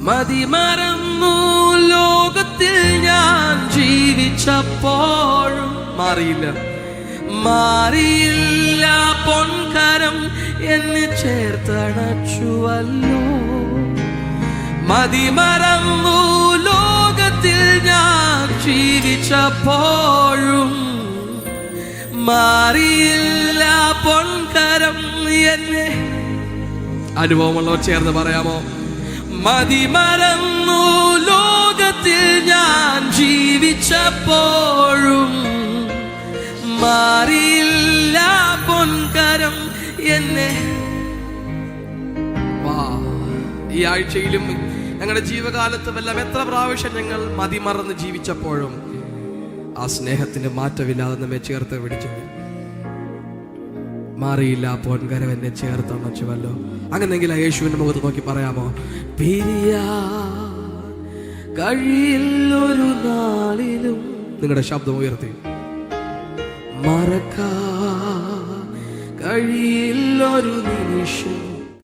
മതിമറന്നു ലോകത്തിൽ ഞാൻ ജീവിച്ചപ്പോഴും മാറിയില്ല. മാറിയില്ല പൊൻകരം എന്നെ ചേർത്തണച്ചുവല്ലോ മതിമറന്നു ലോകത്തിൽ ഞാൻ ജീവിച്ചപ്പോഴും മാറിയില്ല പൊൻകരം എന്നെ. അനുഭവമുള്ളവർ ചേർന്ന് പറയാമോ? മതിമറന്നു. ലോകത്തിൽ ഞാൻ ജീവിച്ചപ്പോഴും മാറിയില്ല പൊൻകരം എന്നെ. ഈ ആഴ്ചയിലും ഞങ്ങളുടെ ജീവകാലത്ത് വല്ല എത്ര പ്രാവശ്യം ഞങ്ങൾ മതിമറന്ന് ജീവിച്ചപ്പോഴും ആ സ്നേഹത്തിന് മാറ്റമില്ലാതെ നമ്മെ ചേർത്ത് പിടിച്ചു. മാറിയില്ല പൊൻകരം എന്നെ ചേർത്തണച്ചുവല്ലോ അങ്ങനെങ്കിൽ ആ മുഖത്ത് നോക്കി പറയാമോ? പിരിയാ കഴിയില്ലൊരു നാളിലും നിങ്ങളുടെ ശബ്ദം ഉയർത്തി. മറക്കാ കഴിയില്ലൊരു നിമിഷം